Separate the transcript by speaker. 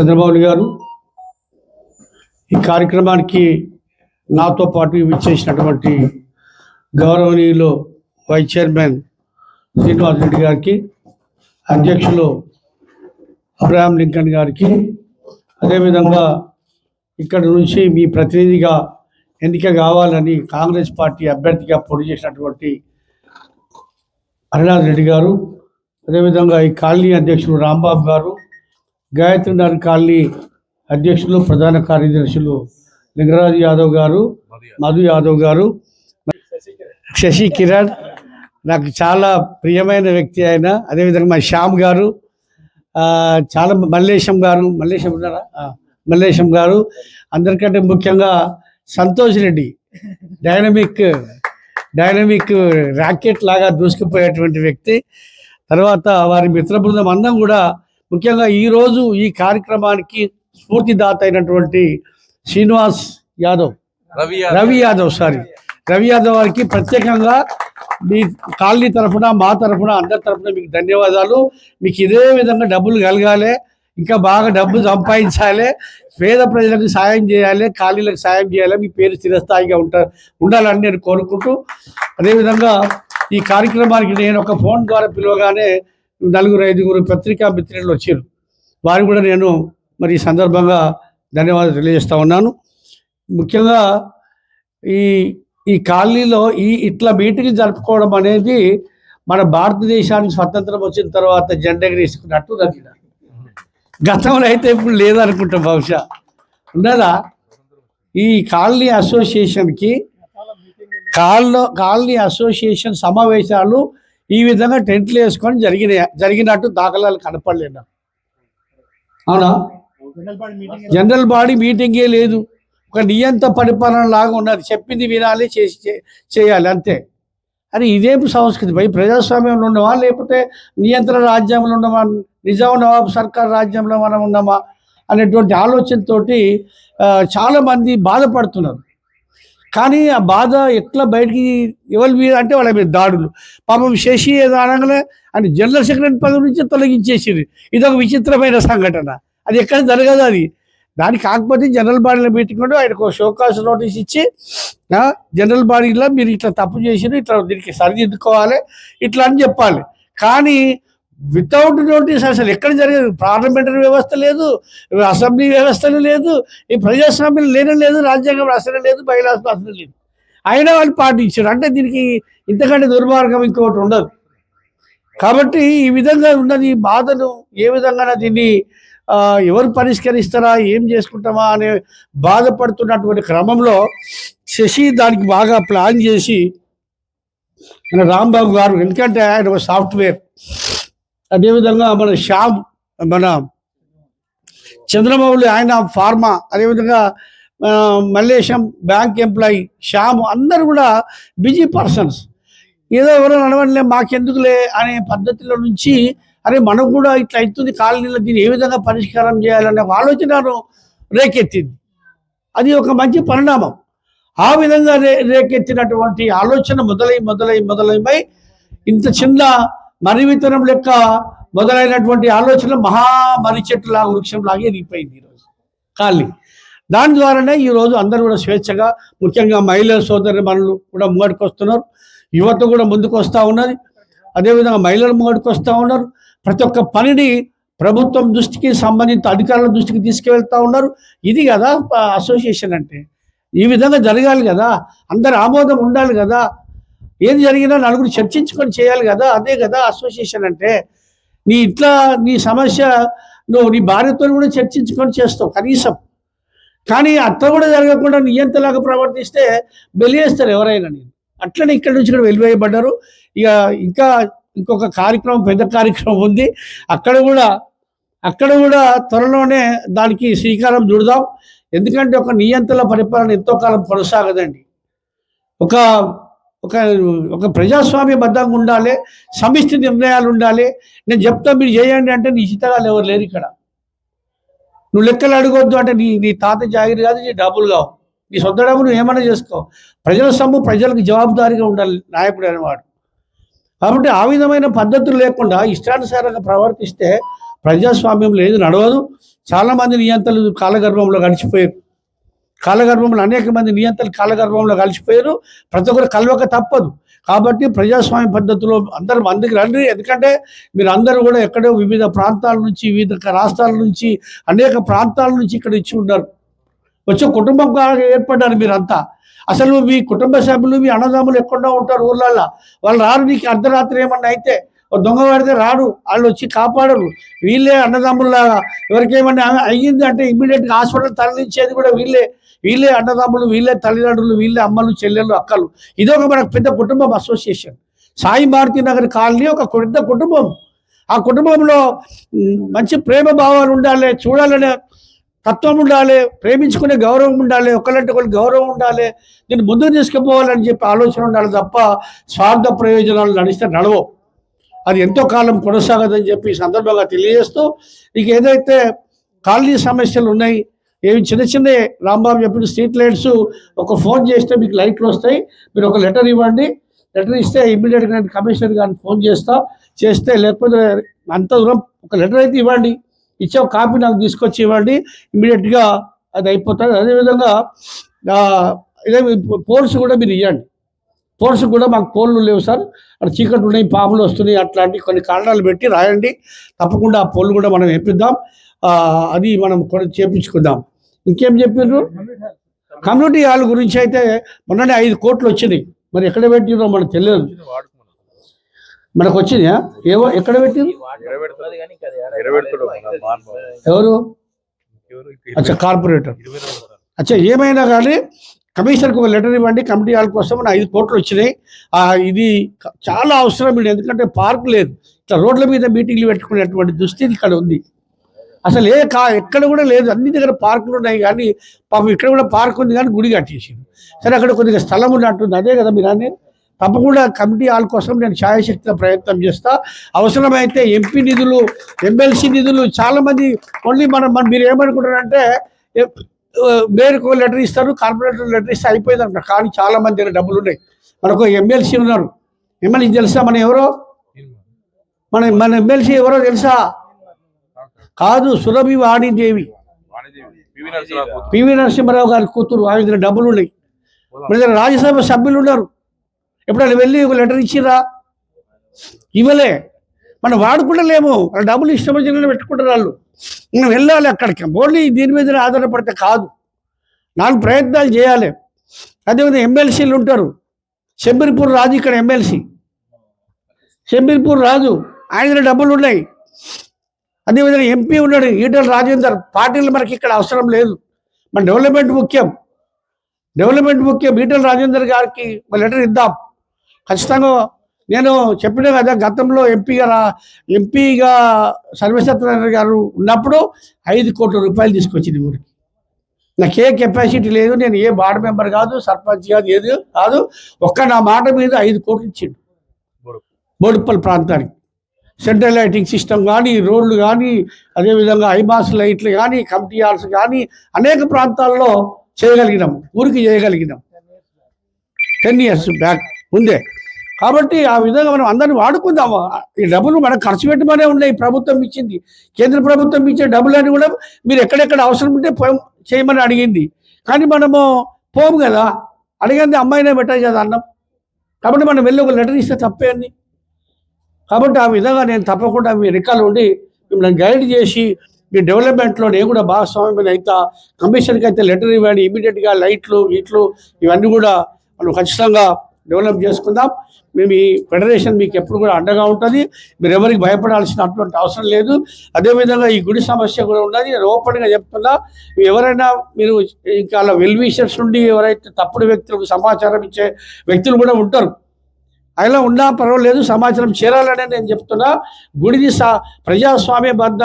Speaker 1: చంద్రబాబు గారు ఈ కార్యక్రమానికి నాతో పాటు ఇచ్చేసినటువంటి గౌరవనీయులు వైస్ చైర్మన్ శ్రీనివాస్ రెడ్డి గారికి అధ్యక్షులు అబ్రహాం లింకన్ గారికి. అదేవిధంగా ఇక్కడ నుంచి మీ ప్రతినిధిగా ఎన్నిక కావాలని కాంగ్రెస్ పార్టీ అభ్యర్థిగా పోటీ చేసినటువంటి హరినాథ్ రెడ్డి గారు అదేవిధంగా ఈ కాలనీ అధ్యక్షుడు రాంబాబు గారు గాయత్రి నగర్ కాలనీ అధ్యక్షులు ప్రధాన కార్యదర్శులు లింగరాజు యాదవ్ గారు మధు యాదవ్ గారు శశి కిరణ్. నాకు చాలా ప్రియమైన వ్యక్తి ఆయన. అదేవిధంగా మా శ్యామ్ గారు చాలా మల్లేశం గారు. మల్లేశం ఉన్నారా? మల్లేశం గారు. అందరికంటే ముఖ్యంగా Santosh Reddy. Dynamic dynamic racket లాగా దూసుకుపోయేటువంటి వ్యక్తి. తర్వాత వారి మిత్ర బృందం అందం కూడా ముఖ్యంగా ఈరోజు ఈ కార్యక్రమానికి స్ఫూర్తిదాత అయినటువంటి శ్రీనివాస్ యాదవ్.
Speaker 2: రవి
Speaker 1: రవి యాదవ్ సారీ రవి యాదవ్ వారికి ప్రత్యేకంగా మీ కాలనీ తరఫున మా తరఫున అందరి తరఫున మీకు ధన్యవాదాలు. మీకు ఇదే విధంగా డబ్బులు కలగాలి ఇంకా బాగా డబ్బు సంపాదించాలి పేద ప్రజలకు సాయం చేయాలి ఖాళీలకు సాయం చేయాలి మీ పేరు స్థిరస్థాయిగా ఉంటా ఉండాలని నేను కోరుకుంటూ అదేవిధంగా ఈ కార్యక్రమానికి నేను ఒక ఫోన్ ద్వారా పిలవగానే నలుగురు ఐదుగురు పత్రికా మిత్రులు వచ్చారు. వారు కూడా నేను మరి ఈ సందర్భంగా ధన్యవాదాలు తెలియజేస్తా ఉన్నాను. ముఖ్యంగా ఈ ఈ కాలనీలో ఈ ఇట్లా మీటింగ్ జరుపుకోవడం అనేది మన భారతదేశానికి స్వతంత్రం వచ్చిన తర్వాత జెండా ఎగరేసుకున్నట్టు నాకు గతంలో అయితే ఇప్పుడు లేదనుకుంటా బహుశా. ఉన్నదా? ఈ కాలనీ అసోసియేషన్కి కాల్లో కాలనీ అసోసియేషన్ సమావేశాలు ఈ విధంగా టెంట్లు వేసుకొని జరిగిన జరిగినట్టు దాఖలాలు కనపడలేదు. నాకు. అవునా? జనరల్ బాడీ మీటింగే లేదు. ఒక నియంత పరిపాలన లాగా ఉన్నది. చెప్పింది వినాలి చేసి చే- చేయాలి అంతే. అని ఇదేం సంస్కృతి. భయ్ ప్రజాస్వామ్యంలో ఉన్నామా లేకపోతే నియంత్రణ రాజ్యంలో ఉన్నామా నిజాం నవాబ్ సర్కార్ రాజ్యంలో మనం ఉన్నామా? అనేటువంటి ఆలోచనతోటి చాలామంది బాధపడుతున్నారు. కానీ ఆ బాధ ఎట్లా బయటికి ఎవరి మీద అంటే వాళ్ళ మీద దాడులు. పాపం శశి ఏదో అనగానే అని జనరల్ సెక్రటరీ పదవి నుంచి తొలగించేసింది. ఇది ఒక విచిత్రమైన సంఘటన. అది ఎక్కడ జరగదు అది? దానికి కాకపోతే జనరల్ బాడీలో మీటింగ్ ఆయనకు షోకాస్ నోటీస్ ఇచ్చి జనరల్ బాడీలో మీరు ఇట్లా తప్పు చేసిరు ఇట్లా దీనికి సరిదిద్దుకోవాలి ఇట్లా అని చెప్పాలి. కానీ వితౌట్ నోటీస్ అసలు ఎక్కడ జరిగేది? పార్లమెంటరీ వ్యవస్థ లేదు అసెంబ్లీ వ్యవస్థలు లేదు ఈ ప్రజాస్వామ్యం లేనే లేదు రాజ్యాంగం అసలు లేదు మహిళా అసలు లేదు. అయినా వాళ్ళు పాటించారు. అంటే దీనికి ఇంతకంటే దుర్మార్గం ఇంకొకటి ఉండదు. కాబట్టి ఈ విధంగా ఉన్నది ఈ బాధను ఏ విధంగా దీన్ని ఎవరు పరిష్కరిస్తారా ఏం చేసుకుంటామా అనే బాధపడుతున్నటువంటి క్రమంలో శశి దానికి బాగా ప్లాన్ చేసి మన రాంబాబు గారు ఎందుకంటే ఆయన ఒక సాఫ్ట్వేర్ అదేవిధంగా మన శ్యామ్ మన చంద్రబాబు ఆయన ఫార్మా అదేవిధంగా మల్లేశం బ్యాంక్ ఎంప్లాయీ శ్యామ్ అందరు కూడా బిజీ పర్సన్స్. ఏదో ఎవరో నడవనిలే మాకెందుకులే అనే పద్ధతిలో నుంచి అరే మనం కూడా ఇట్లా అవుతుంది కాలనీలో దీన్ని ఏ విధంగా పరిష్కారం చేయాలనే ఆలోచనను రేకెత్తింది. అది ఒక మంచి పరిణామం. ఆ విధంగా రే రేకెత్తినటువంటి ఆలోచన మొదలై మొదలై మొదలైపై ఇంత చిన్న మర్రి విత్తనం లెక్క మొదలైనటువంటి ఆలోచన మహా మర్రి చెట్టులా వృక్షంలాగా ఎదిగిపోయింది ఈరోజు ఖాళీ. దాని ద్వారానే ఈరోజు అందరూ కూడా స్వేచ్ఛగా ముఖ్యంగా మహిళా సోదరి మనలు కూడా ముంగడికి వస్తున్నారు యువత కూడా ముందుకు వస్తూ ఉన్నది. అదేవిధంగా మహిళలు ముంగడికి వస్తూ ఉన్నారు. ప్రతి ఒక్క పనిని ప్రభుత్వం దృష్టికి సంబంధిత అధికారుల దృష్టికి తీసుకువెళ్తూ ఉన్నారు. ఇది కదా అసోసియేషన్ అంటే. ఈ విధంగా జరగాలి కదా. అందరు ఆమోదం ఉండాలి కదా. ఏది జరిగినా నలుగురు చర్చించుకొని చేయాలి కదా అదే కదా అసోసియేషన్ అంటే. నీ ఇట్లా నీ సమస్య నువ్వు నీ భార్యతో కూడా చర్చించుకొని చేస్తావు కనీసం. కానీ అత్త కూడా జరగకుండా నియంతలాగా ప్రవర్తిస్తే బెలియేస్తారు ఎవరైనా నేను. అట్లనే ఇక్కడి నుంచి కూడా వెలివేయబడ్డారు. ఇక ఇంకా ఇంకొక కార్యక్రమం పెద్ద కార్యక్రమం ఉంది. అక్కడ కూడా అక్కడ కూడా త్వరలోనే దానికి శ్రీకారం చుడదాం. ఎందుకంటే ఒక నియంత్రణ పరిపాలన ఎంతో కాలం కొనసాగదండి. ఒక ఒక ఒక ప్రజాస్వామ్య బద్దంగా ఉండాలి సమిష్టి నిర్ణయాలు ఉండాలి. నేను చెప్తా మీరు చేయండి అంటే నీ చిత్తగాలు ఎవరు లేరు ఇక్కడ. నువ్వు లెక్కలు అడగొద్దు అంటే నీ నీ తాత జాగిరి కాదు నీ డబ్బులు కావు. నీ సొంత డబ్బు నువ్వు ఏమైనా చేసుకో. ప్రజల సొమ్ము ప్రజలకు జవాబుదారీగా ఉండాలి నాయకుడు అనేవాడు కాబట్టి ఆ విధమైన పద్ధతులు లేకుండా ఇష్టానుసారంగా ప్రవర్తిస్తే ప్రజాస్వామ్యం లేదు నడవదు. చాలామంది నియంత్రణలు కాలగర్భంలో గడిచిపోయారు. కాలగర్భంలో అనేక మంది నియంత్రణ కాలగర్భంలో కలిసిపోయారు. ప్రతి ఒక్కరు కలవక తప్పదు. కాబట్టి ప్రజాస్వామ్య పద్ధతిలో అందరూ మందికి రండి. ఎందుకంటే మీరు అందరూ కూడా ఎక్కడో వివిధ ప్రాంతాల నుంచి వివిధ రాష్ట్రాల నుంచి అనేక ప్రాంతాల నుంచి ఇక్కడ ఇచ్చి ఉన్నారు. వచ్చే కుటుంబం ఏర్పడ్డారు మీరంతా. అసలు మీ కుటుంబ సభ్యులు మీ అన్నదమ్ములు ఎక్కడో ఉంటారు ఊర్లల్లో. వాళ్ళు రారు నీకు అర్ధరాత్రి ఏమన్నా అయితే దొంగ పడితే రాడు. వాళ్ళు వచ్చి కాపాడరు. వీళ్ళే అన్నదమ్ముల్లాగా. ఎవరికేమన్నా అయ్యింది అంటే ఇమ్మీడియట్గా హాస్పిటల్ తరలించేది కూడా వీళ్ళే. వీళ్ళే అన్నదమ్ములు వీళ్ళే తల్లిదండ్రులు వీళ్ళే అమ్మలు చెల్లెళ్ళు అక్కలు. ఇది ఒక మనకు పెద్ద కుటుంబం అసోసియేషన్ సాయి మారుతి నగర్ కాలనీ ఒక పెద్ద కుటుంబం. ఆ కుటుంబంలో మంచి ప్రేమ భావాలు ఉండాలి చూడాలనే తత్వం ఉండాలి ప్రేమించుకునే గౌరవం ఉండాలి ఒకళ్ళంటే ఒకళ్ళు గౌరవం ఉండాలి దీన్ని ముందుకు తీసుకుపోవాలని చెప్పి ఆలోచన ఉండాలి తప్ప స్వార్థ ప్రయోజనాలు నడిస్తే నడవవు. అది ఎంతో కాలం కొనసాగదని చెప్పి సందర్భంగా తెలియజేస్తూ ఇక ఏదైతే కాలనీ సమస్యలు ఉన్నాయి ఏవి చిన్న చిన్న రాంబాబు చెప్పిన స్ట్రీట్ లైట్స్ ఒక ఫోన్ చేస్తే మీకు లైట్లు వస్తాయి. మీరు ఒక లెటర్ ఇవ్వండి. లెటర్ ఇస్తే ఇమ్మీడియట్గా నేను కమిషనర్ గారిని ఫోన్ చేస్తా. చేస్తే లేకపోతే అంత దూరం ఒక లెటర్ అయితే ఇవ్వండి. ఇచ్చే ఒక కాపీ నాకు తీసుకొచ్చి ఇవ్వండి. ఇమ్మీడియట్గా అది అయిపోతుంది. అదేవిధంగా ఇదే పోల్స్ కూడా మీరు ఇవ్వండి పోల్స్ కూడా మాకు పోల్లు లేవు సార్. అక్కడ చీకటి ఉన్నాయి పాములు వస్తున్నాయి అట్లాంటి కొన్ని కారణాలు పెట్టి రాయండి. తప్పకుండా ఆ పోల్లు కూడా మనం వేపిద్దాం. అది మనం కూడా చేపించుకుందాం. ఇంకేం చెప్పారు కమ్యూనిటీ హాల్ గురించి అయితే మొన్ననే ఐదు కోట్లు వచ్చినాయి. మరి ఎక్కడ పెట్టినో మనకు తెలియదు. మనకు వచ్చినాయా? ఏవో ఎక్కడ పెట్టింది ఎవరు? అచ్చా కార్పొరేటర్. అచ్చా ఏమైనా కానీ కమిషనర్కి ఒక లెటర్ ఇవ్వండి. కమిటీ హాల్ కోసం ఐదు కోట్లు వచ్చినాయి. ఇది చాలా అవసరం. ఎందుకంటే పార్క్ లేదు. ఇట్లా రోడ్ల మీద మీటింగ్లు పెట్టుకునేటువంటి దుస్థితి ఇక్కడ ఉంది. అసలు ఏ కా ఎక్కడ కూడా లేదు. అన్ని దగ్గర పార్కులు ఉన్నాయి కానీ పాపం ఇక్కడ కూడా పార్క్ ఉంది కానీ గుడి కట్టేసింది సరే అక్కడ కొద్దిగా స్థలం ఉన్నట్టుంది అదే కదా మీరు అనేది తప్పకుండా కమిటీ ఆల్ కోసం నేను ఛాయశక్తిగా ప్రయత్నం చేస్తా. అవసరమైతే ఎంపీ నిధులు ఎమ్మెల్సీ నిధులు చాలామంది ఓన్లీ మనం మనం మీరు ఏమనుకుంటారంటే మేరకు లెటర్ ఇస్తారు కార్పొరేటర్ లెటర్ ఇస్తే అయిపోయింది అంట కానీ చాలా మంది దగ్గర డబ్బులు ఉన్నాయి. మనకు ఎమ్మెల్సీ ఉన్నారు. ఎమ్మెల్యే తెలుసా? మన ఎవరో? మన మన ఎమ్మెల్సీ ఎవరో తెలుసా? కాదు సురభి వాణిదేవి. పివి నరసింహారావు గారి కూతురు ఆయన దగ్గర డబ్బులు ఉన్నాయి మన దగ్గర రాజ్యసభ సభ్యులు ఉన్నారు ఎప్పుడైనా వెళ్ళి ఒక లెటర్ ఇచ్చిరా ఇవ్వలే. మనం వాడుకుంటలేము వాళ్ళ డబ్బులు ఇష్టం వచ్చిన పెట్టుకుంటారు వాళ్ళు. మనం వెళ్ళాలి అక్కడికి. ఓన్లీ దీని మీద ఆధారపడితే కాదు. నాలుగు ప్రయత్నాలు చేయాలి. అదేవిధంగా ఎమ్మెల్సీలు ఉంటారు. శంబీర్పూర్ రాజు ఇక్కడ ఎమ్మెల్సీ. శంబీర్పూర్ రాజు ఆయన దగ్గర డబ్బులు ఉన్నాయి అదేవిధంగా ఎంపీ ఉన్నాడు ఈటల రాజేందర్. పార్టీలు మనకి ఇక్కడ అవసరం లేదు. మన డెవలప్మెంట్ ముఖ్యం. డెవలప్మెంట్ ముఖ్యం. ఈటల రాజేందర్ గారికి ఒక లెటర్ ఇద్దాం. ఖచ్చితంగా నేను చెప్పిన కదా గతంలో ఎంపీగా రా ఎంపీగా సర్వేసత్యనారాయణ గారు ఉన్నప్పుడు ఐదు కోట్ల రూపాయలు తీసుకొచ్చింది ఊరికి. నాకు ఏ కెపాసిటీ లేదు నేను ఏ వార్డు మెంబర్ కాదు సర్పంచ్ కాదు ఏది కాదు. ఒక్క నా మాట మీద ఐదు కోట్లు ఇచ్చిండు. బోడుప్పల్ ప్రాంతానికి. సెంట్రల్ లైటింగ్ సిస్టమ్ కానీ రోడ్లు కానీ అదేవిధంగా ఐమాస్ లైట్లు కానీ కమిటీ హాల్స్ కానీ అనేక ప్రాంతాల్లో చేయగలిగినాం ఊరికి చేయగలిగినాం. టెన్ ఇయర్స్ బ్యాక్ ముందే. కాబట్టి ఆ విధంగా మనం అందరిని వాడుకుందాము ఈ డబ్బులు మనం ఖర్చు పెట్టమనే ఉన్నాయి. ప్రభుత్వం ఇచ్చింది. కేంద్ర ప్రభుత్వం ఇచ్చే డబ్బులని కూడా మీరు ఎక్కడెక్కడ అవసరం ఉంటే చేయమని అడిగింది. కానీ మనము పోము కదా. అడిగింది అమ్మాయినే పెట్టాలి కదా అన్నం. కాబట్టి మనం వెళ్ళి ఒక లెటర్ ఇస్తే తప్పే అన్నీ. కాబట్టి ఆ విధంగా నేను తప్పకుండా మీ రికాలు ఉండి మిమ్మల్ని గైడ్ చేసి మీ డెవలప్మెంట్లో నేను కూడా భాగస్వామ్యం అయితే కమిషన్కి అయితే లెటర్ ఇవ్వండి ఇమీడియట్గా లైట్లు ఇట్లు ఇవన్నీ కూడా మనం ఖచ్చితంగా డెవలప్ చేసుకుందాం. మేము ఈ ఫెడరేషన్ మీకు ఎప్పుడు కూడా అండగా ఉంటుంది. మీరు ఎవరికి భయపడాల్సిన అటువంటి అవసరం లేదు. అదేవిధంగా ఈ గుడి సమస్య కూడా ఉన్నది. నేను ఓపెన్గా చెప్తున్నా ఎవరైనా మీరు ఇంకా అలా వెల్ విషర్స్ ఎవరైతే తప్పుడు వ్యక్తులకు సమాచారం ఇచ్చే వ్యక్తులు కూడా ఉంటారు. అలా ఉన్నా పర్వాలేదు సమాచారం చేరాలని నేను చెప్తున్నా. గుడిది సా ప్రజాస్వామ్య బద్ద